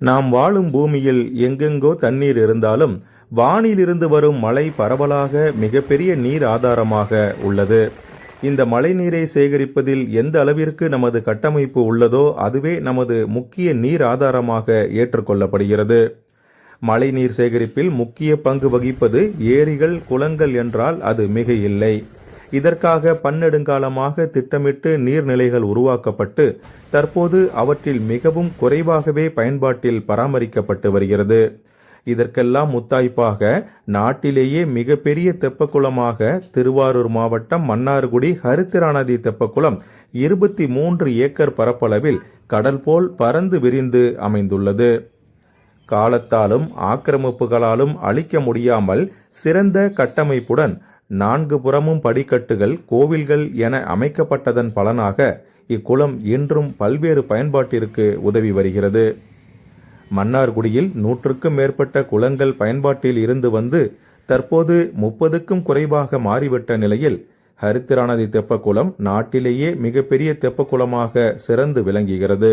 நாம் வாழும் பூமியில் எங்கெங்கோ தண்ணீர் இருந்தாலும் வானிலிருந்து வரும் மழை பரவலாக மிகப்பெரிய நீர் ஆதாரமாக உள்ளது. இந்த மழைநீரை சேகரிப்பதில் எந்த அளவிற்கு நமது கட்டமைப்பு உள்ளதோ அதுவே நமது முக்கிய நீர் ஆதாரமாக ஏற்றுக்கொள்ளப்படுகிறது. மழைநீர் சேகரிப்பில் முக்கிய பங்கு வகிப்பது ஏரிகள் குளங்கள் என்றால் அது மிக இல்லை இதற்காக பன்னெடுங்காலமாக திட்டமிட்டு நீர்நிலைகள் உருவாக்கப்பட்டு தற்போது அவற்றில் மிகவும் குறைவாகவே பயன்பாட்டில் பராமரிக்கப்பட்டு வருகிறது. இதற்கெல்லாம் முத்தாய்ப்பாக நாட்டிலேயே மிகப்பெரிய தெப்பக்குளமாக திருவாரூர் மாவட்டம் மன்னார்குடி ஹரித்திராநதி தெப்பக்குளம் இருபத்தி மூன்று ஏக்கர் பரப்பளவில் கடல் போல் பறந்து விரிந்து அமைந்துள்ளது. காலத்தாலும் ஆக்கிரமிப்புகளாலும் அழிக்க முடியாமல் சிறந்த கட்டமைப்புடன் நான்கு புறமும் படிக்கட்டுகள் கோவில்கள் என அமைக்கப்பட்டதன் பலனாக இக்குளம் இன்றும் பல்வேறு பயன்பாட்டிற்கு உதவி வருகிறது. மன்னார்குடியில் நூற்றுக்கும் மேற்பட்ட குளங்கள் பயன்பாட்டில் இருந்து வந்து தற்போது முப்பதுக்கும் குறைவாக மாறிவிட்ட நிலையில் ஹரித்திராநதி தெப்பக்குளம் நாட்டிலேயே மிகப்பெரிய தெப்பக்குளமாக சிறந்து விளங்குகிறது.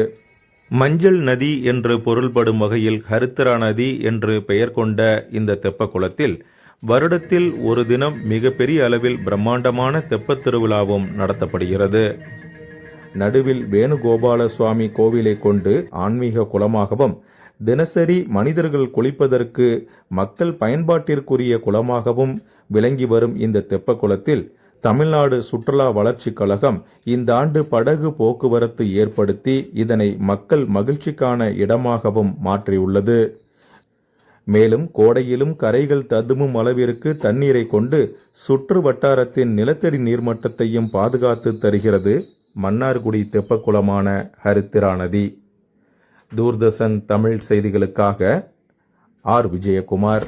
மஞ்சள் நதி என்று பொருள்படும் வகையில் ஹரித்திரா நதி என்று பெயர் கொண்ட இந்த தெப்பக்குளத்தில் வருடத்தில் ஒரு தினம் மிகப்பெரிய அளவில் பிரம்மாண்டமான தெப்பத் திருவிழாவும் நடத்தப்படுகிறது. நடுவில் வேணுகோபால சுவாமி கோவிலை கொண்டு ஆன்மீக குளமாகவும் தினசரி மனிதர்கள் குளிப்பதற்கு மக்கள் பயன்பாட்டிற்குரிய குளமாகவும் விளங்கி வரும் இந்த தெப்பக்குளத்தில் தமிழ்நாடு சுற்றுலா வளர்ச்சிக் கழகம் இந்த ஆண்டு படகு போக்குவரத்து ஏற்படுத்தி இதனை மக்கள் மகிழ்ச்சிக்கான இடமாகவும் மாற்றியுள்ளது. மேலும் கோடையிலும் கரைகள் ததுமும் அளவிற்கு தண்ணீரை கொண்டு சுற்று வட்டாரத்தின் நிலத்தடி நீர்மட்டத்தையும் பாதுகாத்து தருகிறது மன்னார்குடி தெப்பக்குளமான ஹரித்திரா நதி. தூர்தர்ஷன் தமிழ் செய்திகளுக்காக ஆர். விஜயகுமார்.